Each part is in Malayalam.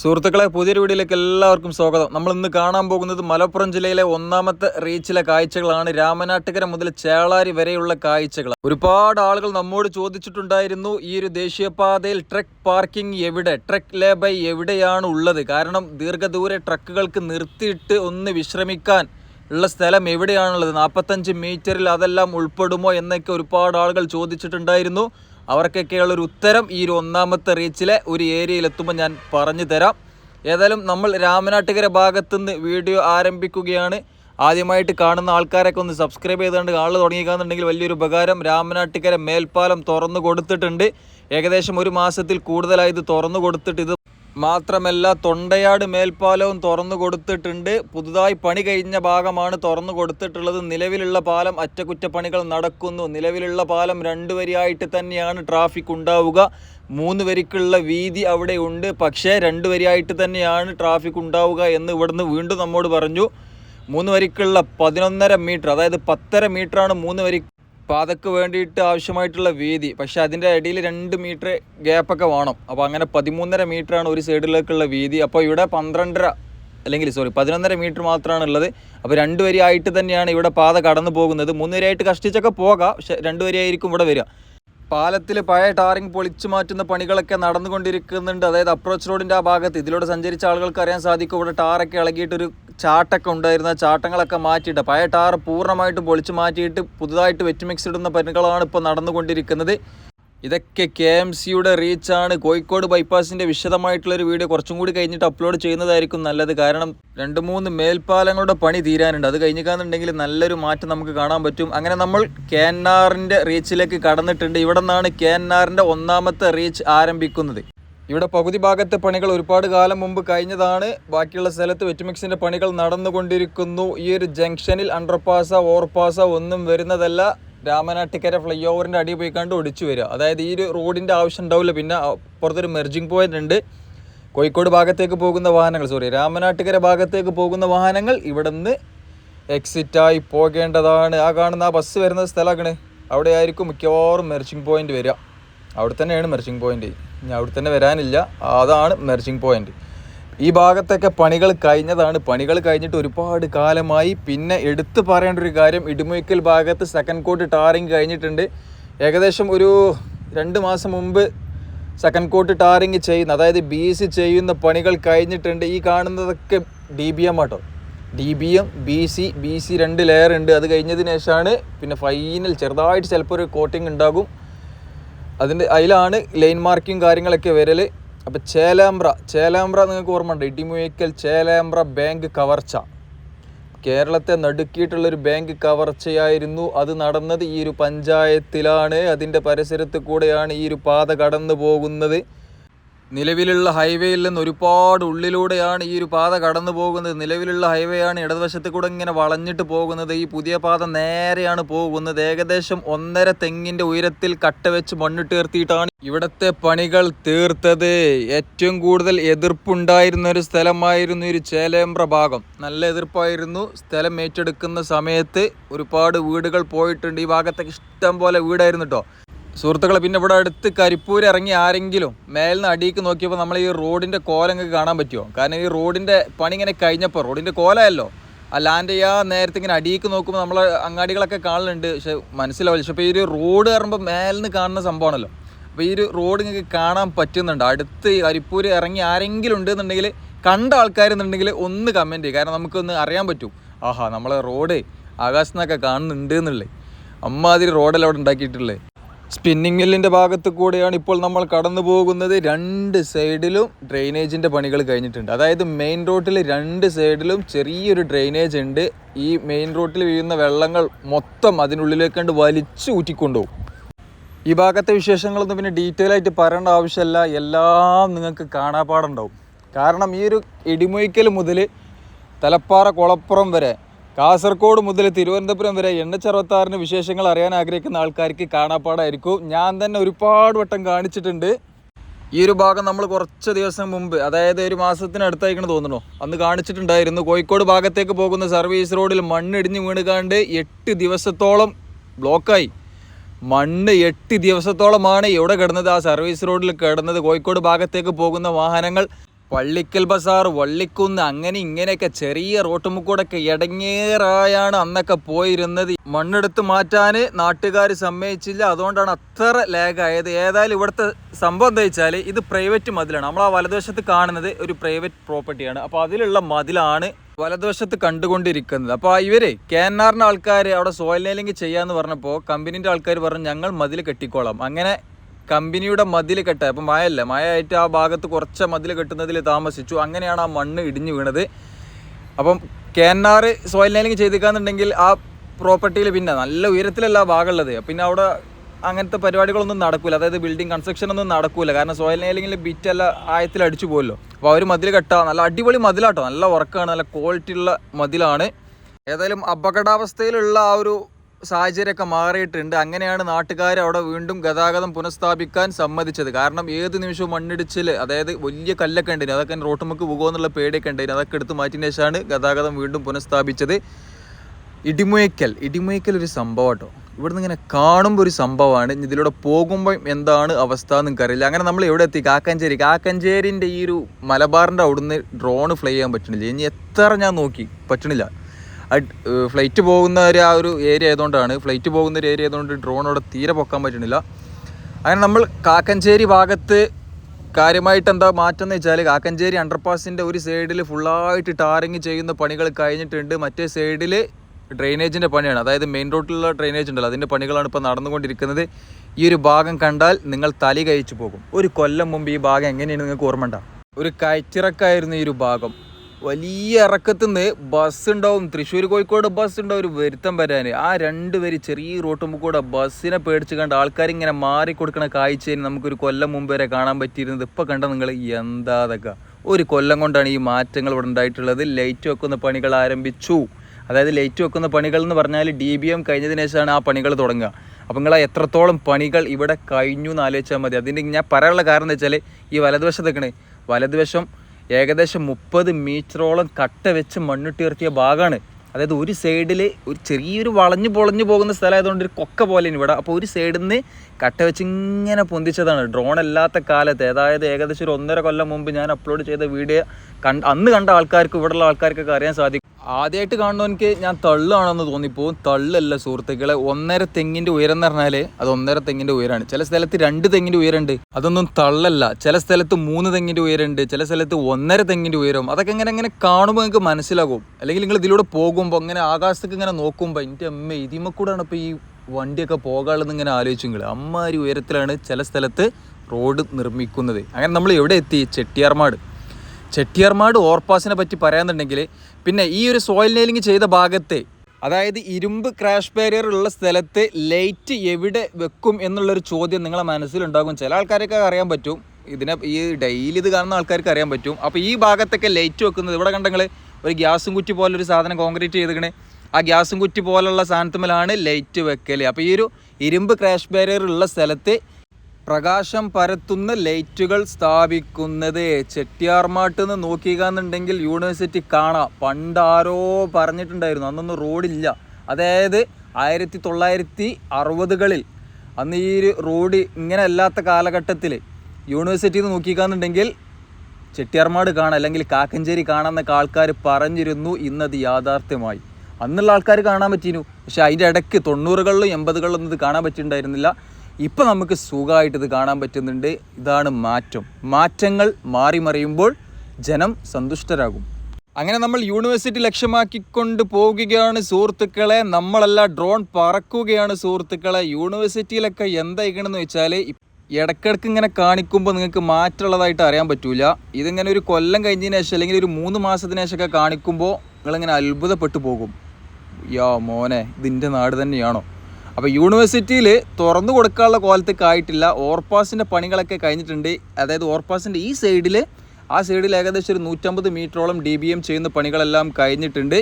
സുഹൃത്തുക്കളെ പുതിയൊരു വീഡിയോയിലേക്ക് എല്ലാവർക്കും സ്വാഗതം. നമ്മൾ ഇന്ന് കാണാൻ പോകുന്നത് മലപ്പുറം ജില്ലയിലെ ഒന്നാമത്തെ റീച്ചിലെ കാഴ്ചകളാണ്. രാമനാട്ടുകര മുതൽ ചേളാരി വരെയുള്ള കാഴ്ചകൾ. ഒരുപാട് ആളുകൾ നമ്മോട് ചോദിച്ചിട്ടുണ്ടായിരുന്നു ഈ ഒരു ദേശീയപാതയിൽ ട്രക്ക് പാർക്കിംഗ് എവിടെ ട്രക്ക് ലേബൈ എവിടെയാണ് ഉള്ളത്? കാരണം ദീർഘദൂര ട്രക്കുകൾക്ക് നിർത്തിയിട്ട് ഒന്ന് വിശ്രമിക്കാൻ ഉള്ള സ്ഥലം എവിടെയാണുള്ളത്? നാൽപ്പത്തഞ്ച് മീറ്ററിൽ അതെല്ലാം ഉൾപ്പെടുമോ എന്നൊക്കെ ഒരുപാട് ആളുകൾ ചോദിച്ചിട്ടുണ്ടായിരുന്നു. അവർക്കൊക്കെയുള്ള ഒരു ഉത്തരം ഈ ഒരു ഒന്നാമത്തെ റീച്ചിലെ ഒരു ഏരിയയിൽ എത്തുമ്പോൾ ഞാൻ പറഞ്ഞു തരാം. ഏതായാലും നമ്മൾ രാമനാട്ടുകര ഭാഗത്തുനിന്ന് വീഡിയോ ആരംഭിക്കുകയാണ്. ആദ്യമായിട്ട് കാണുന്ന ആൾക്കാരൊക്കെ ഒന്ന് സബ്സ്ക്രൈബ് ചെയ്തുകൊണ്ട് കാണൽ തുടങ്ങിക്കാന്നുണ്ടെങ്കിൽ വലിയൊരു ഉപകാരം രാമനാട്ടുകര മേൽപ്പാലം തുറന്നു കൊടുത്തിട്ടുണ്ട്. ഏകദേശം ഒരു മാസത്തിൽ കൂടുതലായി ഇത് തുറന്നു കൊടുത്തിട്ട് ഇത് മാത്രമല്ല തൊണ്ടയാട് മേൽപ്പാലവും തുറന്നു കൊടുത്തിട്ടുണ്ട്. പുതുതായി പണി കഴിഞ്ഞ ഭാഗമാണ് തുറന്നു കൊടുത്തിട്ടുള്ളത്. നിലവിലുള്ള പാലം അറ്റകുറ്റപ്പണികൾ നടക്കുന്നു. നിലവിലുള്ള പാലം രണ്ട് വരിയായിട്ട് തന്നെയാണ് ട്രാഫിക് ഉണ്ടാവുക. മൂന്ന് വരിക്കുള്ള വീതി അവിടെ ഉണ്ട്. പക്ഷേ രണ്ട് വരിയായിട്ട് തന്നെയാണ് ട്രാഫിക് ഉണ്ടാവുക എന്ന് ഇവിടുന്ന് വീണ്ടും നമ്മോട് പറഞ്ഞു. മൂന്ന് വരിക്കുള്ള പതിനൊന്നര മീറ്റർ അതായത് പത്തര മീറ്ററാണ് മൂന്ന് വരി പാതക്ക് വേണ്ടിയിട്ട് ആവശ്യമായിട്ടുള്ള വീതി. പക്ഷേ അതിന്റെ ഇടയിൽ രണ്ട് മീറ്റർ ഗ്യാപ്പൊക്കെ വേണം. അപ്പോൾ അങ്ങനെ പതിമൂന്നര മീറ്ററാണ് ഒരു സൈഡിലേക്കുള്ള വീതി. അപ്പോൾ ഇവിടെ പന്ത്രണ്ടര അല്ലെങ്കിൽ സോറി പതിനൊന്നര മീറ്റർ മാത്രമാണ് ഉള്ളത്. അപ്പോൾ രണ്ട് വരിയായിട്ട് തന്നെയാണ് ഇവിടെ പാത കടന്നു പോകുന്നത്. മൂന്ന് വരിയായിട്ട് കഷ്ടിച്ചൊക്കെ പോകാം. പക്ഷെ രണ്ട് വരിയായിരിക്കും ഇവിടെ വരിക. പാലത്തിൽ പഴയ ടാറിങ് പൊളിച്ചു മാറ്റുന്ന പണികളൊക്കെ നടന്നുകൊണ്ടിരിക്കുന്നുണ്ട്. അതായത് അപ്രോച്ച് റോഡിന്റെ ആ ഭാഗത്ത് ഇതിലൂടെ സഞ്ചരിച്ച ആളുകൾക്ക് അറിയാൻ സാധിക്കും. ഇവിടെ ടാറൊക്കെ ഇളകിയിട്ടൊരു ചാട്ടൊക്കെ ഉണ്ടായിരുന്ന ചാട്ടങ്ങളൊക്കെ മാറ്റിയിട്ട് പഴയ ടാർ പൂർണമായിട്ട് പൊളിച്ചു മാറ്റിയിട്ട് പുതുതായിട്ട് വെറ്റ് മിക്സ് ഇടുന്ന പണികളാണ് ഇപ്പോൾ നടന്നുകൊണ്ടിരിക്കുന്നത്. ഇതൊക്കെ കെ എം സിയുടെ റീച്ചാണ്. കോഴിക്കോട് ബൈപ്പാസിന്റെ വിശദമായിട്ടുള്ളൊരു വീഡിയോ കുറച്ചും കൂടി കഴിഞ്ഞിട്ട് അപ്ലോഡ് ചെയ്യുന്നതായിരിക്കും നല്ലത്. കാരണം രണ്ട് മൂന്ന് മേൽപ്പാലങ്ങളുടെ പണി തീരാനുണ്ട്. അത് കഴിഞ്ഞിക്കാന്നുണ്ടെങ്കിൽ നല്ലൊരു മാറ്റം നമുക്ക് കാണാൻ പറ്റും. അങ്ങനെ നമ്മൾ കെ എൻ ആറിന്റെ റീച്ചിലേക്ക് കടന്നിട്ടുണ്ട്. ഇവിടെ നിന്നാണ് കെ എൻ ആറിന്റെ ഒന്നാമത്തെ റീച്ച് ആരംഭിക്കുന്നത്. ഇവിടെ പകുതി ഭാഗത്തെ പണികൾ ഒരുപാട് കാലം മുമ്പ് കഴിഞ്ഞതാണ്. ബാക്കിയുള്ള സ്ഥലത്ത് വെറ്റുമിക്സിന്റെ പണികൾ നടന്നുകൊണ്ടിരിക്കുന്നു. ഈ ഒരു ജംഗ്ഷനിൽ അണ്ടർപാസ ഓവർപാസ ഒന്നും വരുന്നതല്ല. രാമനാട്ടിക്കര ഫ്ലൈ ഓവറിന്റെ അടി പോയി കണ്ട് ഒടിച്ചു വരിക. അതായത് ഈ ഒരു റോഡിന്റെ ആവശ്യം ഉണ്ടാവില്ല. പിന്നെ അപ്പുറത്തൊരു മെർജിങ് പോയിന്റ് ഉണ്ട്. കോഴിക്കോട് ഭാഗത്തേക്ക് പോകുന്ന വാഹനങ്ങൾ സോറി രാമനാട്ടുകര ഭാഗത്തേക്ക് പോകുന്ന വാഹനങ്ങൾ ഇവിടെ നിന്ന് എക്സിറ്റായി പോകേണ്ടതാണ്. ആ കാണുന്ന ആ ബസ് വരുന്ന സ്ഥലമാണ് അവിടെ ആയിരിക്കും മിക്കവാറും മെർജിങ് പോയിന്റ് വരിക. അവിടെ തന്നെയാണ് മെർജിങ് പോയിന്റ് ഇനി അവിടെ തന്നെ വരാനില്ല. അതാണ് മെർജിങ് പോയിന്റ് ഈ ഭാഗത്തൊക്കെ പണികൾ കഴിഞ്ഞതാണ്. പണികൾ കഴിഞ്ഞിട്ട് ഒരുപാട് കാലമായി. പിന്നെ എടുത്തു പറയേണ്ട ഒരു കാര്യം ഇടുമുയ്ക്കൽ ഭാഗത്ത് സെക്കൻഡ് കോട്ട് ടാറിങ് കഴിഞ്ഞിട്ടുണ്ട്. ഏകദേശം ഒരു രണ്ട് മാസം മുമ്പ് സെക്കൻഡ് കോട്ട് ടാറിങ് ചെയ്യുന്ന അതായത് ബി സി ചെയ്യുന്ന പണികൾ കഴിഞ്ഞിട്ടുണ്ട്. ഈ കാണുന്നതൊക്കെ ഡി ബി എം ആട്ടോ. D B M B C B C രണ്ട് ലെയർ ഉണ്ട്. അത് കഴിഞ്ഞതിന് ശേഷമാണ് പിന്നെ ഫൈനൽ ചെറുതായിട്ട് ചിലപ്പോൾ ഒരു കോട്ടിങ് ഉണ്ടാകും. അതിന്റെ അതിലാണ് ലൈൻ മാർക്കിങ് കാര്യങ്ങളൊക്കെ വരൽ അപ്പോൾ ചേലാമ്പ്ര ചേലാമ്പ്ര നിങ്ങൾക്ക് ഓർമ്മ ഉണ്ട് ഇടിമുയക്കൽ ചേലാമ്പ്ര ബാങ്ക് കവർച്ച. കേരളത്തെ നടുക്കിയിട്ടുള്ളൊരു ബാങ്ക് കവർച്ചയായിരുന്നു. അത് നടന്നത് ഈ ഒരു പഞ്ചായത്തിലാണ്. അതിന്റെ പരിസരത്ത് കൂടെയാണ് ഈ ഒരു പാത കടന്നു പോകുന്നത് നിലവിലുള്ള ഹൈവേയിൽ നിന്ന് ഒരുപാട് ഉള്ളിലൂടെയാണ് ഈ ഒരു പാത കടന്നു പോകുന്നത്. നിലവിലുള്ള ഹൈവേ ആണ് ഇടതുവശത്ത് കൂടെ ഇങ്ങനെ വളഞ്ഞിട്ട് പോകുന്നത്. ഈ പുതിയ പാത നേരെയാണ് പോകുന്നത്. ഏകദേശം ഒന്നര തെങ്ങിന്റെ ഉയരത്തിൽ കട്ട വെച്ച് മണ്ണിട്ട് മണ്ണിട്ടേർത്തിയിട്ടാണ് ഇവിടത്തെ പണികൾ തീർത്തത്. ഏറ്റവും കൂടുതൽ എതിർപ്പുണ്ടായിരുന്ന ഒരു സ്ഥലമായിരുന്നു ഒരു ചേലേമ്പ്ര ഭാഗം. നല്ല എതിർപ്പായിരുന്നു. സ്ഥലം ഏറ്റെടുക്കുന്ന സമയത്ത് ഒരുപാട് വീടുകൾ പോയിട്ടുണ്ട്. ഈ ഭാഗത്തൊക്കെ ഇഷ്ടം പോലെ വീടായിരുന്നു കേട്ടോ സുഹൃത്തുക്കളെ പിന്നെ ഇവിടെ അടുത്ത് കരിപ്പൂർ ഇറങ്ങി ആരെങ്കിലും മേലിന്ന് അടിയിക്ക് നോക്കിയപ്പോൾ നമ്മൾ ഈ റോഡിന്റെ കോലങ്ങ് കാണാൻ പറ്റുമോ? കാരണം ഈ റോഡിന്റെ പണി ഇങ്ങനെ കഴിഞ്ഞപ്പോൾ റോഡിന്റെ കോലമല്ലോ ആ ലാൻഡ് ചെയ്യാ നേരത്തെ ഇങ്ങനെ അടിയിക്ക് നോക്കുമ്പോൾ നമ്മൾ അങ്ങാടികളൊക്കെ കാണലുണ്ട്. പക്ഷെ മനസ്സിലാവില്ല. പക്ഷേ ഇപ്പോൾ ഈ ഒരു റോഡ് കയറുമ്പോൾ മേലിന്ന് കാണുന്ന സംഭവമാണല്ലോ. അപ്പോൾ ഈ ഒരു റോഡ് നിങ്ങൾക്ക് കാണാൻ പറ്റുന്നുണ്ട്. അടുത്ത് കരിപ്പൂർ ഇറങ്ങി ആരെങ്കിലും ഉണ്ടെന്നുണ്ടെങ്കിൽ കണ്ട ആൾക്കാരെന്നുണ്ടെങ്കിൽ ഒന്ന് കമന്റ് ചെയ്യും കാരണം നമുക്കൊന്ന് അറിയാൻ പറ്റും. ആഹാ നമ്മളെ റോഡ് ആകാശത്തു നിന്നൊക്കെ കാണുന്നുണ്ട് എന്നുള്ളത്. അമ്മാതിരി റോഡല്ല അവിടെ ഉണ്ടാക്കിയിട്ടുള്ളത്. സ്പിന്നിങ് മില്ലിന്റെ ഭാഗത്ത് കൂടെയാണ് ഇപ്പോൾ നമ്മൾ കടന്നു പോകുന്നത്. രണ്ട് സൈഡിലും ഡ്രെയിനേജിന്റെ പണികൾ കഴിഞ്ഞിട്ടുണ്ട്. അതായത് മെയിൻ റോട്ടിൽ രണ്ട് സൈഡിലും ചെറിയൊരു ഡ്രെയിനേജ് ഉണ്ട്. ഈ മെയിൻ റോട്ടിൽ വീഴുന്ന വെള്ളങ്ങൾ മൊത്തം അതിനുള്ളിലേക്ക് കണ്ട് വലിച്ചു ഊറ്റിക്കൊണ്ടുപോകും. ഈ ഭാഗത്തെ വിശേഷങ്ങളൊന്നും പിന്നെ ഡീറ്റെയിൽ ആയിട്ട് പറയേണ്ട ആവശ്യമില്ല. എല്ലാം നിങ്ങൾക്ക് കാണാപ്പാടുണ്ടാവും കാരണം ഈ ഒരു ഇടിമൊയ്ക്കൽ മുതൽ തലപ്പാറ കുളപ്പുറം വരെ കാസർഗോഡ് മുതൽ തിരുവനന്തപുരം വരെ എണ്ണച്ചറുപത്താറിന്റെ വിശേഷങ്ങൾ അറിയാൻ ആഗ്രഹിക്കുന്ന ആൾക്കാർക്ക് കാണാപ്പാടായിരിക്കും. ഞാൻ തന്നെ ഒരുപാട് വട്ടം കാണിച്ചിട്ടുണ്ട്. ഈ ഒരു ഭാഗം നമ്മൾ കുറച്ച് ദിവസം മുമ്പ് അതായത് ഒരു മാസത്തിനടുത്തായിക്കണ് തോന്നണോ അന്ന് കാണിച്ചിട്ടുണ്ടായിരുന്നു. കോഴിക്കോട് ഭാഗത്തേക്ക് പോകുന്ന സർവീസ് റോഡിൽ മണ്ണിടിഞ്ഞ് വീണുകാണ്ട് എട്ട് ദിവസത്തോളം ബ്ലോക്കായി. മണ്ണ് എട്ട് ദിവസത്തോളമാണ് ഇവിടെ കിടന്നത്. ആ സർവീസ് റോഡിൽ കിടന്നത് കോഴിക്കോട് ഭാഗത്തേക്ക് പോകുന്ന വാഹനങ്ങൾ. പള്ളിക്കൽ ബസാർ വള്ളിക്കുന്ന് അങ്ങനെ ഇങ്ങനെയൊക്കെ ചെറിയ റോട്ടുമുക്കൂടൊക്കെ ഇടങ്ങേറായാണ് അന്നൊക്കെ പോയിരുന്നത്. മണ്ണെടുത്ത് മാറ്റാൻ നാട്ടുകാർ സമ്മതിച്ചില്ല. അതുകൊണ്ടാണ് അത്ര ലാഗായത്. ഏതായാലും ഇവിടുത്തെ സംഭവം എന്താ വെച്ചാൽ ഇത് പ്രൈവറ്റ് മതിലാണ്. നമ്മൾ ആ വലതുവശത്ത് കാണുന്നത് ഒരു പ്രൈവറ്റ് പ്രോപ്പർട്ടിയാണ്. അപ്പോൾ അതിലുള്ള മതിലാണ് വലതുവശത്ത് കണ്ടുകൊണ്ടിരിക്കുന്നത്. അപ്പോൾ ഇവർ കെ എൻ ആൾക്കാർ അവിടെ സോയിൽ നെയിലിംഗ് ചെയ്യാന്ന് പറഞ്ഞപ്പോൾ കമ്പനീന്റെ ആൾക്കാർ പറഞ്ഞു ഞങ്ങൾ മതിൽ കെട്ടിക്കോളാം. അങ്ങനെ കമ്പനിയുടെ മതിൽ കെട്ട അപ്പം മഴയല്ല മഴയായിട്ട് ആ ഭാഗത്ത് കുറച്ച് മതിൽ കെട്ടുന്നതിൽ താമസിച്ചു. അങ്ങനെയാണ് ആ മണ്ണ് ഇടിഞ്ഞു വീണത്. അപ്പം കേന്നാർ സോയിൽ നെയിലിംഗ് ചെയ്തിക്കാന്നുണ്ടെങ്കിൽ ആ പ്രോപ്പർട്ടിയിൽ പിന്നെ നല്ല ഉയരത്തിലല്ല ഭാഗമുള്ളത്. പിന്നെ അവിടെ അങ്ങനത്തെ പരിപാടികളൊന്നും നടക്കില്ല അതായത് ബിൽഡിംഗ് കൺസ്ട്രക്ഷൻ ഒന്നും നടക്കില്ല കാരണം സോയിൽ നെയിലിംഗിൽ ബിറ്റല്ല ആയത്തിൽ അടിച്ചു പോകുമല്ലോ അപ്പോൾ അവർ മതിൽ കെട്ടാ നല്ല അടിപൊളി മതിലാട്ടോ. നല്ല ഉറക്കാണ് നല്ല ക്വാളിറ്റി ഉള്ള മതിലാണ്. ഏതായാലും അപകടാവസ്ഥയിലുള്ള ആ ഒരു സാഹചര്യമൊക്കെ മാറിയിട്ടുണ്ട്. അങ്ങനെയാണ് നാട്ടുകാർ അവിടെ വീണ്ടും ഗതാഗതം പുനഃസ്ഥാപിക്കാൻ സമ്മതിച്ചത്. കാരണം ഏത് നിമിഷവും മണ്ണിടിച്ചിൽ അതായത് വലിയ കല്ലൊക്കെ ഉണ്ടായിരുന്നു അതൊക്കെ റോട്ടുമുക്ക് പോകുമെന്നുള്ള പേടിയൊക്കെ ഉണ്ടായിരുന്നു അതൊക്കെ എടുത്ത് മാറ്റിയതിന് ശേഷമാണ് ഗതാഗതം വീണ്ടും പുനഃസ്ഥാപിച്ചത്. ഇടിമുയക്കൽ ഇടിമുയക്കൽ ഒരു സംഭവം കേട്ടോ. ഇവിടുന്ന് ഇങ്ങനെ കാണുമ്പോൾ ഒരു സംഭവമാണ്. ഇതിലൂടെ പോകുമ്പോൾ എന്താണ് അവസ്ഥ എന്ന് എനിക്കറിയില്ല അങ്ങനെ നമ്മൾ എവിടെ എത്തി? കാക്കഞ്ചേരി. കാക്കഞ്ചേരിന്റെ ഈ ഒരു മലബാറിന്റെ അവിടുന്ന് ഡ്രോൺ ഫ്ലൈ ചെയ്യാൻ പറ്റണില്ല ഇനി എത്ര ഞാൻ നോക്കി? പറ്റണില്ല. ഫ്ലൈറ്റ് പോകുന്ന ഒരു ആ ഒരു ഏരിയ ആയതുകൊണ്ടാണ്. ഫ്ലൈറ്റ് പോകുന്ന ഒരു ഏരിയ ആയതുകൊണ്ട് ഡ്രോൺ അവിടെ തീരെ പൊക്കാൻ പറ്റണില്ല അങ്ങനെ നമ്മൾ കാക്കഞ്ചേരി ഭാഗത്ത് കാര്യമായിട്ട് എന്താ മാറ്റം എന്ന് വെച്ചാൽ കാക്കഞ്ചേരി അണ്ടർപാസിന്റെ ഒരു സൈഡിൽ ഫുള്ളായിട്ട് ടാറിങ് ചെയ്യുന്ന പണികൾ കഴിഞ്ഞിട്ടുണ്ട്. മറ്റേ സൈഡിൽ ഡ്രെയിനേജിന്റെ പണിയാണ്. അതായത് മെയിൻ റോഡിലുള്ള ഡ്രെയിനേജ് ഉണ്ടല്ലോ. അതിന്റെ പണികളാണ് ഇപ്പോൾ നടന്നുകൊണ്ടിരിക്കുന്നത്. ഈ ഒരു ഭാഗം കണ്ടാൽ നിങ്ങൾ തലി കഴിച്ചു പോകും. ഒരു കൊല്ലം മുമ്പ് ഈ ഭാഗം എങ്ങനെയാണ് നിങ്ങൾക്ക് ഓർമ്മ ഒരു കയറ്റിറക്കായിരുന്നു ഈ ഒരു ഭാഗം. വലിയ ഇറക്കത്തുനിന്ന് ബസ് ഉണ്ടാവും. തൃശ്ശൂർ കോഴിക്കോട് ബസ് ഉണ്ടാവും ഒരു വരുത്തം വരാൻ ആ രണ്ട് പേര് ചെറിയ റോട്ടുമ്പോൾ കൂടെ ബസ്സിനെ പേടിച്ച് കണ്ട് ആൾക്കാർ ഇങ്ങനെ മാറി കൊടുക്കണ കാഴ്ചയിൽ നമുക്കൊരു കൊല്ലം മുമ്പ് വരെ കാണാൻ പറ്റിയിരുന്നത്. ഇപ്പോൾ കണ്ട നിങ്ങൾ എന്താ അതൊക്കെ? ഒരു കൊല്ലം കൊണ്ടാണ് ഈ മാറ്റങ്ങൾ ഇവിടെ ഉണ്ടായിട്ടുള്ളത്. ലൈറ്റ് വെക്കുന്ന പണികൾ ആരംഭിച്ചു. അതായത് ലൈറ്റ് വെക്കുന്ന പണികൾ എന്ന് പറഞ്ഞാൽ ഡി ബി എം കഴിഞ്ഞതിന് ശേഷമാണ് ആ പണികൾ തുടങ്ങുക. അപ്പം നിങ്ങൾ എത്രത്തോളം പണികൾ ഇവിടെ കഴിഞ്ഞു എന്ന് ആലോചിച്ചാൽ മതി. അതിന്റെ ഞാൻ പറയാനുള്ള കാരണം എന്താ വെച്ചാൽ ഈ വലതുവശത്തേക്കണ് വലതുവശം ഏകദേശം മുപ്പത് മീറ്ററോളം കട്ട വെച്ച് മണ്ണിട്ടുയർത്തിയ ഭാഗമാണ് അതായത് ഒരു സൈഡിൽ ഒരു ചെറിയൊരു വളഞ്ഞു പൊളഞ്ഞു പോകുന്ന സ്ഥലമായതുകൊണ്ട് ഒരു കൊക്ക പോലെ ഇവിടെ. അപ്പോൾ ഒരു സൈഡിൽ നിന്ന് കട്ട വെച്ച് ഇങ്ങനെ പൊന്തിച്ചതാണ്. ഡ്രോൺ അല്ലാത്ത കാലത്ത് അതായത് ഏകദേശം ഒരു ഒന്നര കൊല്ലം മുമ്പ് ഞാൻ അപ്ലോഡ് ചെയ്ത വീഡിയോ കണ്ട് അന്ന് കണ്ട ആൾക്കാർക്ക് ഇവിടെയുള്ള ആൾക്കാർക്കൊക്കെ അറിയാൻ സാധിക്കും. ആദ്യമായിട്ട് കാണുന്നവർക്ക് ഞാൻ തള്ളാണെന്ന് തോന്നിപ്പോവും. തള്ളല്ല സുഹൃത്തുക്കളെ ഒന്നര തെങ്ങിന്റെ ഉയരം എന്ന് പറഞ്ഞാൽ അത് ഒന്നര തെങ്ങിന്റെ ഉയരമാണ് ചില സ്ഥലത്ത് രണ്ട് തെങ്ങിന്റെ ഉയരമുണ്ട്. അതൊന്നും തള്ളല്ല. ചില സ്ഥലത്ത് മൂന്ന് തെങ്ങിന്റെ ഉയരമുണ്ട്. ചില സ്ഥലത്ത് ഒന്നര തെങ്ങിന്റെ ഉയരം. അതൊക്കെ ഇങ്ങനെ ഇങ്ങനെ കാണുമ്പോൾ നിങ്ങൾക്ക് മനസ്സിലാകും. അല്ലെങ്കിൽ നിങ്ങൾ ഇതിലൂടെ പോകുമ്പോൾ ഇങ്ങനെ ആകാശത്തേക്ക് ഇങ്ങനെ നോക്കുമ്പോൾ എന്റെ അമ്മ ഇതിമ കൂടെയാണ് ഇപ്പോൾ ഈ വണ്ടിയൊക്കെ പോകാനുള്ളത് ഇങ്ങനെ ആലോചിച്ചെങ്കിൽ അമ്മാരി ഉയരത്തിലാണ് ചില സ്ഥലത്ത് റോഡ് നിർമ്മിക്കുന്നത്. അങ്ങനെ നമ്മൾ എവിടെ എത്തി? ചെട്ടിയാർമാട്. ചെട്ടിയാർമാട് ഓർപ്പാസിനെ പറ്റി പറയാന്നുണ്ടെങ്കിൽ പിന്നെ ഈ ഒരു സോയിൽ നെയിലിംഗ് ചെയ്ത ഭാഗത്തെ അതായത് ഇരുമ്പ് ക്രാഷ് ബാരിയർ ഉള്ള സ്ഥലത്ത് ലൈറ്റ് എവിടെ വെക്കും എന്നുള്ളൊരു ചോദ്യം നിങ്ങളുടെ മനസ്സിലുണ്ടാകും. ചില ആൾക്കാരൊക്കെ അറിയാൻ പറ്റും. ഇതിനെ ഈ ഡെയിലി ഇത് കാണുന്ന ആൾക്കാർക്ക് അറിയാൻ പറ്റും. അപ്പോൾ ഈ ഭാഗത്തൊക്കെ ലൈറ്റ് വെക്കുന്നത് ഇവിടെ കണ്ടെങ്കിൽ ഒരു ഗ്യാസും കുറ്റി പോലൊരു സാധനം കോൺക്രീറ്റ് ചെയ്തിക്കണേ ആ ഗ്യാസും കുറ്റി പോലുള്ള സാധനത്തുമ്മലാണ് ലൈറ്റ് വെക്കൽ അപ്പോൾ ഈ ഒരു ഇരുമ്പ് ക്രാഷ് ബാരിയർ ഉള്ള സ്ഥലത്ത് പ്രകാശം പരത്തുന്ന ലൈറ്റുകൾ സ്ഥാപിക്കുന്നത്. ചെട്ടിയാർമാട്ട് നിന്ന് നോക്കിക്കാന്നുണ്ടെങ്കിൽ യൂണിവേഴ്സിറ്റി കാണാം. പണ്ട് ആരോ പറഞ്ഞിട്ടുണ്ടായിരുന്നു. അന്നൊന്നും റോഡില്ല. അതായത് ആയിരത്തി തൊള്ളായിരത്തി അറുപതുകളിൽ അന്ന് ഈ ഒരു റോഡ് ഇങ്ങനെ അല്ലാത്ത കാലഘട്ടത്തിൽ യൂണിവേഴ്സിറ്റിയിൽ നിന്ന് നോക്കിക്കാന്നുണ്ടെങ്കിൽ ചെട്ടിയാർമാട് കാണാം. അല്ലെങ്കിൽ കാക്കഞ്ചേരി കാണാമെന്നൊക്കെ ആൾക്കാർ പറഞ്ഞിരുന്നു. ഇന്നത് യാഥാർത്ഥ്യമായി. അന്നുള്ള ആൾക്കാർ കാണാൻ പറ്റിയിരുന്നു പക്ഷേ അതിന്റെ ഇടയ്ക്ക് തൊണ്ണൂറുകളിലും എൺപതുകളിലൊന്നും ഇത് കാണാൻ പറ്റിയിട്ടുണ്ടായിരുന്നില്ല. ഇപ്പം നമുക്ക് സുഖമായിട്ട് ഇത് കാണാൻ പറ്റുന്നുണ്ട്. ഇതാണ് മാറ്റം. മാറ്റങ്ങൾ മാറി മറിയുമ്പോൾ ജനം സന്തുഷ്ടരാകും. അങ്ങനെ നമ്മൾ യൂണിവേഴ്സിറ്റി ലക്ഷ്യമാക്കിക്കൊണ്ട് പോവുകയാണ് സുഹൃത്തുക്കളെ. നമ്മളല്ല ഡ്രോൺ പറക്കുകയാണ് സുഹൃത്തുക്കളെ. യൂണിവേഴ്സിറ്റിയിലൊക്കെ എന്തായിക്കണമെന്ന് വെച്ചാൽ ഇടയ്ക്കിടയ്ക്ക് ഇങ്ങനെ കാണിക്കുമ്പോൾ നിങ്ങൾക്ക് മാറ്റമുള്ളതായിട്ട് അറിയാൻ പറ്റൂല. ഇതിങ്ങനെ ഒരു കൊല്ലം കഴിഞ്ഞതിന് ശേഷം അല്ലെങ്കിൽ ഒരു മൂന്ന് മാസത്തിന് ശേഷമൊക്കെ കാണിക്കുമ്പോൾ നിങ്ങളിങ്ങനെ അത്ഭുതപ്പെട്ടു പോകും. യാ മോനെ ഇതിന്റെ നാട് തന്നെയാണോ? അപ്പോൾ യൂണിവേഴ്സിറ്റിയിൽ തുറന്നു കൊടുക്കാനുള്ള കോലത്തേക്ക് ആയിട്ടില്ല. ഓർപ്പാസിന്റെ പണികളൊക്കെ കഴിഞ്ഞിട്ടുണ്ട്. അതായത് ഓർപ്പാസിന്റെ ഈ സൈഡിൽ ആ സൈഡിൽ ഏകദേശം ഒരു നൂറ്റമ്പത് മീറ്ററോളം ഡി ബി എം ചെയ്യുന്ന പണികളെല്ലാം കഴിഞ്ഞിട്ടുണ്ട്.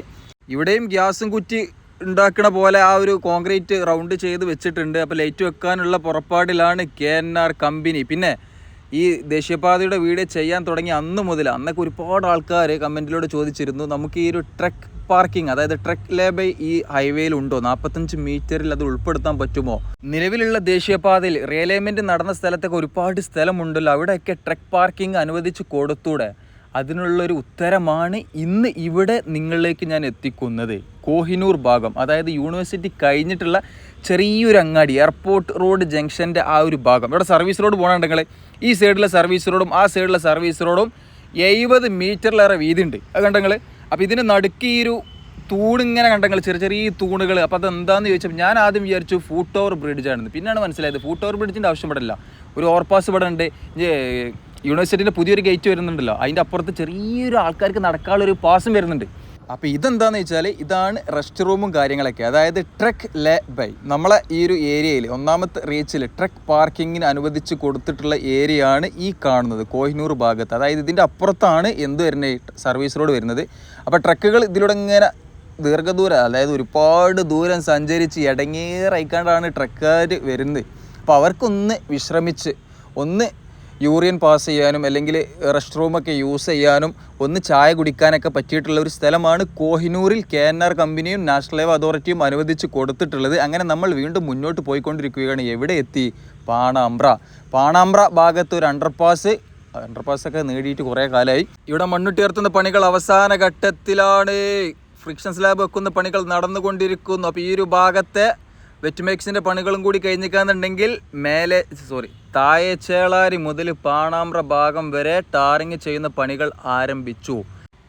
ഇവിടെയും ഗ്യാസും കുറ്റി ഉണ്ടാക്കണ പോലെ ആ ഒരു കോൺക്രീറ്റ് റൗണ്ട് ചെയ്ത് വെച്ചിട്ടുണ്ട്. അപ്പോൾ ലൈറ്റ് വെക്കാനുള്ള പുറപ്പാടിലാണ് കെ എൻ ആർ കമ്പനി പിന്നെ ഈ ദേശീയപാതയുടെ വീട് ചെയ്യാൻ തുടങ്ങി അന്ന് മുതൽ അന്നൊക്കെ ഒരുപാട് ആൾക്കാർ കമന്റിലൂടെ ചോദിച്ചിരുന്നു. നമുക്ക് ഈ ഒരു ട്രക്ക് പാർക്കിംഗ് അതായത് ട്രക്ക് ലേബൈ ഈ ഹൈവേയിൽ ഉണ്ടോ? നാൽപ്പത്തഞ്ച് മീറ്ററിൽ അത് ഉൾപ്പെടുത്താൻ പറ്റുമോ? നിലവിലുള്ള ദേശീയപാതയിൽ റിയലൈൻമെന്റ് നടന്ന സ്ഥലത്തൊക്കെ ഒരുപാട് സ്ഥലമുണ്ടല്ലോ. അവിടെയൊക്കെ ട്രക്ക് പാർക്കിംഗ് അനുവദിച്ച് കൊടുത്തൂടെ? അതിനുള്ളൊരു ഉത്തരമാണ് ഇന്ന് ഇവിടെ നിങ്ങളിലേക്ക് ഞാൻ എത്തിക്കുന്നത്. കോഹിനൂർ ഭാഗം അതായത് യൂണിവേഴ്സിറ്റി കഴിഞ്ഞിട്ടുള്ള ചെറിയൊരു അങ്ങാടി എയർപോർട്ട് റോഡ് ജംഗ്ഷന്റെ ആ ഒരു ഭാഗം. ഇവിടെ സർവീസ് റോഡ് പോകണമെങ്കിൽ ഈ സൈഡിലെ സർവീസ് റോഡും ആ സൈഡിലെ സർവീസ് റോഡും എഴുപത് മീറ്ററിലേറെ വീതിയുണ്ട്. അത് കണ്ടങ്ങൾ അപ്പോൾ ഇതിന് നടുക്ക് ഈ ഒരു തൂണിങ്ങനെ കണ്ടെങ്കിൽ ചെറിയ ചെറിയ തൂണുകൾ അപ്പോൾ അത് എന്താണെന്ന് ചോദിച്ചപ്പോൾ ഞാൻ ആദ്യം വിചാരിച്ചു ഫൂട്ട് ഓവർ ബ്രിഡ്ജ് ആണെന്ന്. പിന്നെയാണ് മനസ്സിലായത് ഫൂട്ട് ഓവർ ബ്രിഡ്ജിന്റെ ആവശ്യം ഇവിടെ ഒരു ഓവർപാസ് ഇവിടെ ഉണ്ട്. യൂണിവേഴ്സിറ്റിന്റെ പുതിയൊരു ഗേറ്റ് വരുന്നുണ്ടല്ലോ. അതിന്റെ അപ്പുറത്ത് ചെറിയൊരു ആൾക്കാർക്ക് നടക്കാനുള്ളൊരു പാസും വരുന്നുണ്ട്. അപ്പോൾ ഇതെന്താണെന്ന് വെച്ചാൽ ഇതാണ് റെസ്റ്റ് റൂമും കാര്യങ്ങളൊക്കെ. അതായത് ട്രക്ക് ലെ ബൈ നമ്മളെ ഈ ഒരു ഏരിയയിൽ ഒന്നാമത്തെ റീച്ചിൽ ട്രക്ക് പാർക്കിങ്ങിന് അനുവദിച്ച് കൊടുത്തിട്ടുള്ള ഏരിയ ആണ് ഈ കാണുന്നത് കോഹിനൂർ ഭാഗത്ത്. അതായത് ഇതിന്റെ അപ്പുറത്താണ് എന്ത് വരുന്നത് സർവീസ് റോഡ് വരുന്നത്. അപ്പോൾ ട്രക്കുകൾ ഇതിലൂടെ ഇങ്ങനെ ദീർഘദൂരം അതായത് ഒരുപാട് ദൂരം സഞ്ചരിച്ച് ഇടങ്ങേറയിക്കാണ്ടാണ് ട്രക്കുകാർ വരുന്നത്. അപ്പോൾ അവർക്കൊന്ന് വിശ്രമിച്ച് ഒന്ന് യൂറിയൻ പാസ് ചെയ്യാനും അല്ലെങ്കിൽ റെസ്റ്റ് റൂമൊക്കെ യൂസ് ചെയ്യാനും ഒന്ന് ചായ കുടിക്കാനൊക്കെ പറ്റിയിട്ടുള്ള ഒരു സ്ഥലമാണ് കോഹിനൂരിൽ കെ എൻ ആർ കമ്പനിയും നാഷണൽ ഹൈവേ അതോറിറ്റിയും അനുവദിച്ച് കൊടുത്തിട്ടുള്ളത്. അങ്ങനെ നമ്മൾ വീണ്ടും മുന്നോട്ട് പോയിക്കൊണ്ടിരിക്കുകയാണ്. എവിടെ എത്തി? പാണാമ്പ്ര. പാണാമ്പ്ര ഭാഗത്ത് ഒരു അണ്ടർപാസ് അണ്ടർപാസ് ഒക്കെ നേടിയിട്ട് കുറേ കാലമായി ഇവിടെ മണ്ണുട്ടിയർത്തുന്ന പണികൾ അവസാന ഘട്ടത്തിലാണ്. ഫ്രിക്ഷൻ സ്ലാബ് വെക്കുന്ന പണികൾ നടന്നുകൊണ്ടിരിക്കുന്നു. അപ്പോൾ ഈ ഒരു ഭാഗത്തെ വെറ്റ്മേക്സിന്റെ പണികളും കൂടി കഴിഞ്ഞിക്കാന്നുണ്ടെങ്കിൽ മേലെ സോറി തായച്ചേളാരി മുതൽ പാണാമ്പ്ര ഭാഗം വരെ ടാറിങ് ചെയ്യുന്ന പണികൾ ആരംഭിച്ചു.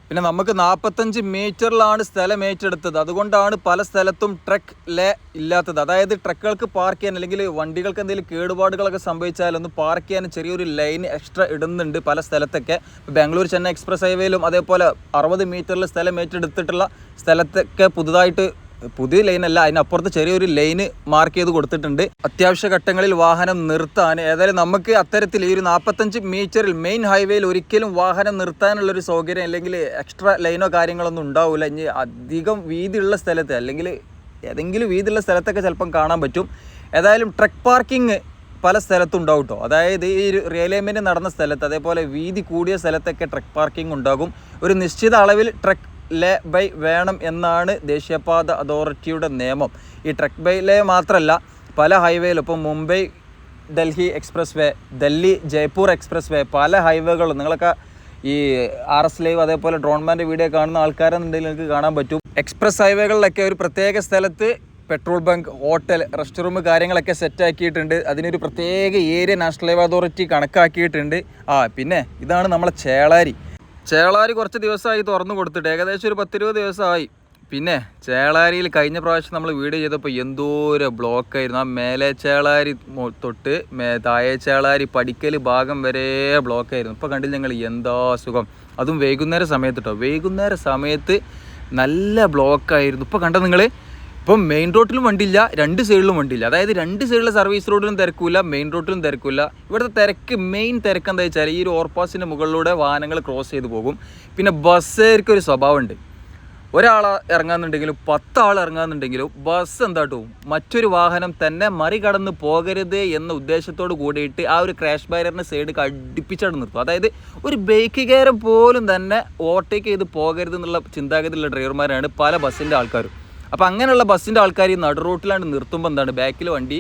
പിന്നെ നമുക്ക് നാൽപ്പത്തഞ്ച് മീറ്ററിലാണ് സ്ഥലം ഏറ്റെടുത്തത്. അതുകൊണ്ടാണ് പല സ്ഥലത്തും ട്രക്ക് ലേ ഇല്ലാത്തത്. അതായത് ട്രക്കുകൾക്ക് പാർക്ക് ചെയ്യാൻ അല്ലെങ്കിൽ വണ്ടികൾക്ക് എന്തെങ്കിലും കേടുപാടുകളൊക്കെ സംഭവിച്ചാൽ ഒന്ന് പാർക്ക് ചെയ്യാൻ ചെറിയൊരു ലൈൻ എക്സ്ട്രാ ഇടുന്നുണ്ട് പല സ്ഥലത്തൊക്കെ. ബാംഗ്ലൂർ ചെന്നൈ എക്സ്പ്രസ് ഹൈവേയിലും അതേപോലെ അറുപത് മീറ്ററിൽ സ്ഥലം ഏറ്റെടുത്തിട്ടുള്ള സ്ഥലത്തൊക്കെ പുതുതായിട്ട് പുതിയ ലൈൻ അല്ല അതിനപ്പുറത്ത് ചെറിയൊരു ലൈന് മാർക്ക് ചെയ്ത് കൊടുത്തിട്ടുണ്ട്. അത്യാവശ്യ ഘട്ടങ്ങളിൽ വാഹനം നിർത്താൻ ഏതായാലും നമുക്ക് അത്തരത്തിൽ ഈ ഒരു നാൽപ്പത്തഞ്ച് മീറ്ററിൽ മെയിൻ ഹൈവേയിൽ ഒരിക്കലും വാഹനം നിർത്താനുള്ള ഒരു സൗകര്യം അല്ലെങ്കിൽ എക്സ്ട്രാ ലൈനോ കാര്യങ്ങളൊന്നും ഉണ്ടാവില്ല ഇനി അധികം വീതിയുള്ള സ്ഥലത്ത് അല്ലെങ്കിൽ ഏതെങ്കിലും വീതിയുള്ള സ്ഥലത്തൊക്കെ ചിലപ്പം കാണാൻ പറ്റും. ഏതായാലും ട്രക്ക് പാർക്കിംഗ് പല സ്ഥലത്തും ഉണ്ടാവും കേട്ടോ അതായത് ഈ ഒരു റിയലൈൻമെന്റ് നടന്ന സ്ഥലത്ത് അതേപോലെ വീതി കൂടിയ സ്ഥലത്തൊക്കെ ട്രക്ക് പാർക്കിംഗ് ഉണ്ടാകും. ഒരു നിശ്ചിത അളവിൽ ട്രക്ക് ലേ ബൈ വേണം എന്നാണ് ദേശീയപാത അതോറിറ്റിയുടെ നിയമം. ഈ ട്രക്ക് ബൈ ലേ മാത്രമല്ല പല ഹൈവേയിലും ഇപ്പോൾ Mumbai Delhi expressway Delhi Jaipur expressway പല ഹൈവേകളും നിങ്ങളൊക്കെ ഈ ആർ എസ് ലൈവ് അതേപോലെ ഡ്രോൺമാന്റെ വീഡിയോ കാണുന്ന ആൾക്കാരെന്നുണ്ടെങ്കിൽ നിങ്ങൾക്ക് കാണാൻ പറ്റും. എക്സ്പ്രസ് ഹൈവേകളിലൊക്കെ ഒരു പ്രത്യേക സ്ഥലത്ത് petrol bunk hotel rest room കാര്യങ്ങളൊക്കെ സെറ്റ് ആക്കിയിട്ടുണ്ട്. അതിനൊരു പ്രത്യേക ഏരിയ നാഷണൽ ഹൈവേ അതോറിറ്റി കണക്കാക്കിയിട്ടുണ്ട്. ആ പിന്നെ ഇതാണ് നമ്മളെ ചേളാരി. ചേളാരി കുറച്ച് ദിവസമായി തുറന്നു കൊടുത്തിട്ട് ഏകദേശം ഒരു പത്തിരുപത് ദിവസമായി. പിന്നെ ചേളാരിയിൽ കഴിഞ്ഞ പ്രാവശ്യം നമ്മൾ വീഡിയോ ചെയ്തപ്പോൾ എന്തോരം ബ്ലോക്കായിരുന്നു ആ മേലെ ചേളാരി തൊട്ട് മേ താഴെ ചേളാരി പടിക്കൽ ഭാഗം വരെ ബ്ലോക്കായിരുന്നു ഇപ്പോൾ കണ്ടില്ല ഞങ്ങൾ എന്താ സുഖം. അതും വൈകുന്നേര സമയത്ത് കേട്ടോ വൈകുന്നേര സമയത്ത് നല്ല ബ്ലോക്കായിരുന്നു ഇപ്പോൾ കണ്ടോ നിങ്ങൾ? ഇപ്പം മെയിൻ റോഡിലും വണ്ടിയില്ല രണ്ട് സൈഡിലും വണ്ടിയില്ല. അതായത് രണ്ട് സൈഡിലെ സർവീസ് റോഡിലും തിരക്കില്ല മെയിൻ റോഡിലും തിരക്കില്ല ഇവിടുത്തെ തിരക്ക് മെയിൻ തിരക്ക് എന്താ വെച്ചാൽ ഈ ഒരു ഓവർപാസിന്റെ മുകളിലൂടെ വാഹനങ്ങൾ ക്രോസ് ചെയ്ത് പോകും. പിന്നെ ബസ്സുകാർക്ക് ഒരു സ്വഭാവമുണ്ട്. ഒരാൾ ഇറങ്ങാന്നുണ്ടെങ്കിലും പത്താൾ ഇറങ്ങാന്നുണ്ടെങ്കിലും ബസ് എന്താട്ടും മറ്റൊരു വാഹനം തന്നെ മറികടന്ന് പോകരുത് എന്ന ഉദ്ദേശത്തോട് കൂടിയിട്ട് ആ ഒരു ക്രാഷ് ബാരിയറിന്റെ സൈഡ് അടുപ്പിച്ചാണ് നിർത്തും. അതായത് ഒരു ബൈക്ക് കയറും പോലും തന്നെ ഓവർടേക്ക് ചെയ്ത് പോകരുത് എന്നുള്ള ചിന്താഗതിയുള്ള ഡ്രൈവർമാരാണ് പല ബസ്സിന്റെ ആൾക്കാരും. അപ്പോൾ അങ്ങനെയുള്ള ബസ്സിന്റെ ആൾക്കാർ ഈ നടു റോട്ടിലാണ്ട് നിർത്തുമ്പോൾ എന്താണ്? ബാക്കിൽ വണ്ടി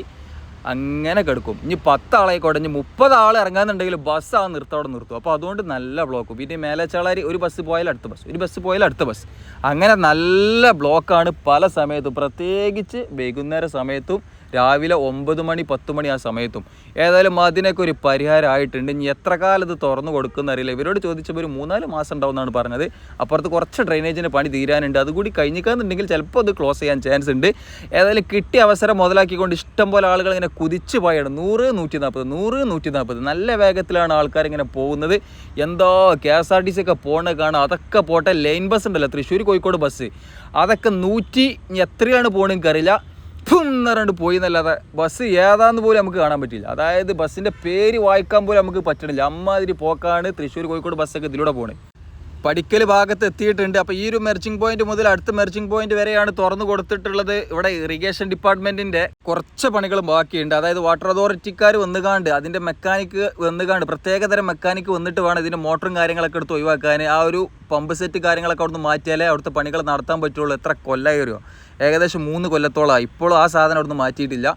അങ്ങനെ കിടക്കും. ഇനി പത്താളായിക്കോട്ടെ ഇനി മുപ്പത് ആൾ ഇറങ്ങാന്നുണ്ടെങ്കിൽ ബസ് ആ നിർത്തം അവിടെ നിർത്തും. അപ്പോൾ അതുകൊണ്ട് നല്ല ബ്ലോക്ക് പിന്നെ മേലച്ചാളാരി ഒരു ബസ് പോയാൽ അടുത്ത ബസ്. ഒരു ബസ് പോയാൽ അടുത്ത ബസ്. അങ്ങനെ നല്ല ബ്ലോക്കാണ് പല സമയത്തും. പ്രത്യേകിച്ച് വൈകുന്നേര സമയത്തും രാവിലെ ഒമ്പത് മണി പത്ത് മണി ആ സമയത്തും. ഏതായാലും അതിനൊക്കെ ഒരു പരിഹാരമായിട്ടുണ്ട് ഇനി എത്ര കാലം ഇത് തുറന്നു കൊടുക്കുന്ന അറിയില്ല. ഇവരോട് ചോദിച്ചപ്പോൾ ഒരു മൂന്നാൽ മാസം ഉണ്ടാവും എന്നാണ് പറഞ്ഞത്. അപ്പുറത്ത് കുറച്ച് ഡ്രെയിനേജിന് പണി തീരാനുണ്ട്. അതുകൂടി കഴിഞ്ഞിക്കാന്നുണ്ടെങ്കിൽ ചിലപ്പോൾ അത് ക്ലോസ് ചെയ്യാൻ ചാൻസ് ഉണ്ട്. ഏതായാലും കിട്ടിയ അവസരം മുതലാക്കിക്കൊണ്ട് ഇഷ്ടം പോലെ ആളുകൾ ഇങ്ങനെ കുതിച്ച് പോയാണ്. നൂറ് നൂറ്റി നാൽപ്പത് നൂറ് നൂറ്റി നാൽപ്പത് നല്ല വേഗത്തിലാണ് ആൾക്കാർ ഇങ്ങനെ പോകുന്നത്. എന്തോ K S R T C ഒക്കെ പോണ കാണാം. അതൊക്കെ പോട്ടെ ലൈൻ ബസ് ഉണ്ടല്ലോ തൃശ്ശൂർ കോഴിക്കോട് ബസ്. അതൊക്കെ നൂറ്റി എത്രയാണ് പോകണമെന്ന് അറിയില്ല എന്നറിഞ്ഞിട്ട് പോയി എന്നല്ലാതെ ബസ് ഏതാന്ന് പോലും നമുക്ക് കാണാൻ പറ്റില്ല അതായത് ബസ്സിന്റെ പേര് വായിക്കാൻ പോലും നമുക്ക് പറ്റണില്ല. അമ്മാതിരി പോക്കാണ് തൃശ്ശൂർ കോഴിക്കോട് ബസ്സൊക്കെ ഇതിലൂടെ പോണേ. പഠിക്കൽ ഭാഗത്ത് എത്തിയിട്ടുണ്ട്. അപ്പോൾ ഈ ഒരു മെർച്ചിങ് പോയിന്റ് മുതൽ അടുത്ത മെർച്ചിങ് പോയിന്റ് വരെയാണ് തുറന്നു കൊടുത്തിട്ടുള്ളത്. ഇവിടെ ഇറിഗേഷൻ ഡിപ്പാർട്ട്മെന്റിന്റെ കുറച്ച് പണികൾ ബാക്കിയുണ്ട്. അതായത് വാട്ടർ അതോറിറ്റിക്കാർ വന്നുകാണ്ട് അതിന്റെ മെക്കാനിക്ക് വന്നുകാണ്ട് പ്രത്യേകതരം മെക്കാനിക്ക് വന്നിട്ട് വേണം ഇതിന്റെ മോട്ടറും കാര്യങ്ങളൊക്കെ എടുത്ത് ഒഴിവാക്കാൻ. ആ ഒരു പമ്പ് സെറ്റ് കാര്യങ്ങളൊക്കെ അവിടുന്ന് മാറ്റിയാലേ അവിടുത്തെ പണികൾ നടത്താൻ പറ്റുള്ളൂ. എത്ര കൊല്ലായി വരുമോ ഏകദേശം മൂന്ന് കൊല്ലത്തോളമായി. ഇപ്പോഴും ആ സാധനം അവിടുന്ന് മാറ്റിയിട്ടില്ല.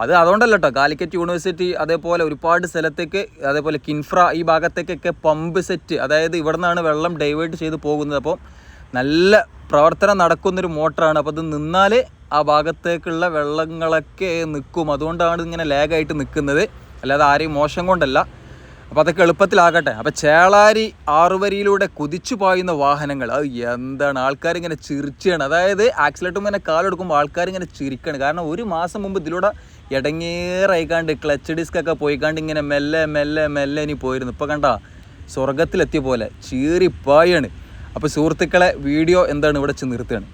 അത് അതുകൊണ്ടല്ല കേട്ടോ കാലിക്കറ്റ് യൂണിവേഴ്സിറ്റി അതേപോലെ ഒരുപാട് സ്ഥലത്തേക്ക് അതേപോലെ കിൻഫ്ര ഈ ഭാഗത്തേക്കൊക്കെ പമ്പ് സെറ്റ് അതായത് ഇവിടെ നിന്നാണ് വെള്ളം ഡൈവേർട്ട് ചെയ്ത് പോകുന്നത്. അപ്പോൾ നല്ല പ്രവർത്തനം നടക്കുന്നൊരു മോട്ടറാണ്. അപ്പോൾ അത് നിന്നാൽ ആ ഭാഗത്തേക്കുള്ള വെള്ളങ്ങളൊക്കെ നിൽക്കും. അതുകൊണ്ടാണ് ഇങ്ങനെ ലാഗായിട്ട് നിൽക്കുന്നത്. അല്ലാതെ ആരെയും മോശം കൊണ്ടല്ല. അപ്പോൾ അതൊക്കെ എളുപ്പത്തിലാകട്ടെ. അപ്പോൾ ചേളാരി ആറുവരിയിലൂടെ കുതിച്ചു പായുന്ന വാഹനങ്ങൾ അത് എന്താണ്? ആൾക്കാർ ഇങ്ങനെ ചിരിച്ചാണ്. അതായത് ആക്സിലേറ്റർ ഇങ്ങനെ കാലെടുക്കുമ്പോൾ ആൾക്കാർ ഇങ്ങനെ ചിരിക്കാണ്. കാരണം ഒരു മാസം മുമ്പ് ഇതിലൂടെ ഇടങ്ങേറായിക്കാണ്ട് ക്ലച്ച് ഡിസ്കൊക്കെ പോയിക്കാണ്ട് ഇങ്ങനെ മെല്ലെ മെല്ലെ മെല്ലെ ഇനി പോയിരുന്നു. ഇപ്പോൾ കണ്ട സ്വർഗത്തിലെത്തിയ പോലെ ചീറിപ്പായാണ് അപ്പോൾ സുഹൃത്തുക്കളെ വീഡിയോ എന്താണ് ഇവിടെ വെച്ച് നിർത്തുകയാണ്.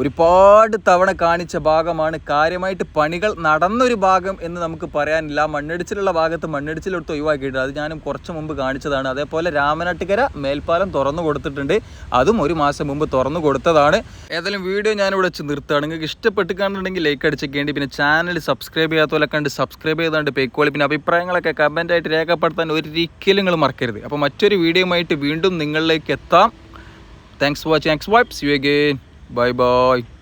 ഒരുപാട് തവണ കാണിച്ച ഭാഗമാണ്. കാര്യമായിട്ട് പണികൾ നടന്നൊരു ഭാഗം എന്ന് നമുക്ക് പറയാനില്ല. മണ്ണിടിച്ചിലുള്ള ഭാഗത്ത് മണ്ണിടിച്ചിലെടുത്ത് ഒഴിവാക്കിയിട്ട് അത് ഞാനും കുറച്ച് മുമ്പ് കാണിച്ചതാണ്. അതേപോലെ രാമനാട്ടുകര മേൽപ്പാലം തുറന്നു കൊടുത്തിട്ടുണ്ട്. അതും ഒരു മാസം മുമ്പ് തുറന്നു കൊടുത്തതാണ്. ഏതായാലും വീഡിയോ ഞാനിവിടെ വെച്ച് നിർത്തുകയാണ്. നിങ്ങൾക്ക് ഇഷ്ടപ്പെട്ട് കാണുന്നുണ്ടെങ്കിൽ ലൈക്ക് അടിച്ചേക്കേണ്ടി പിന്നെ ചാനൽ സബ്സ്ക്രൈബ് ചെയ്യാത്തപോലെ കണ്ട് സബ്സ്ക്രൈബ് ചെയ്താണ്ട് പേക്കോളി പിന്നെ അഭിപ്രായങ്ങളൊക്കെ കമന്റായിട്ട് രേഖപ്പെടുത്താൻ ഒരിക്കലും നിങ്ങൾ മറക്കരുത്. അപ്പോൾ മറ്റൊരു വീഡിയോയുമായിട്ട് വീണ്ടും നിങ്ങളിലേക്ക് എത്താം. Thanks for watching X vibes you again Bye bye.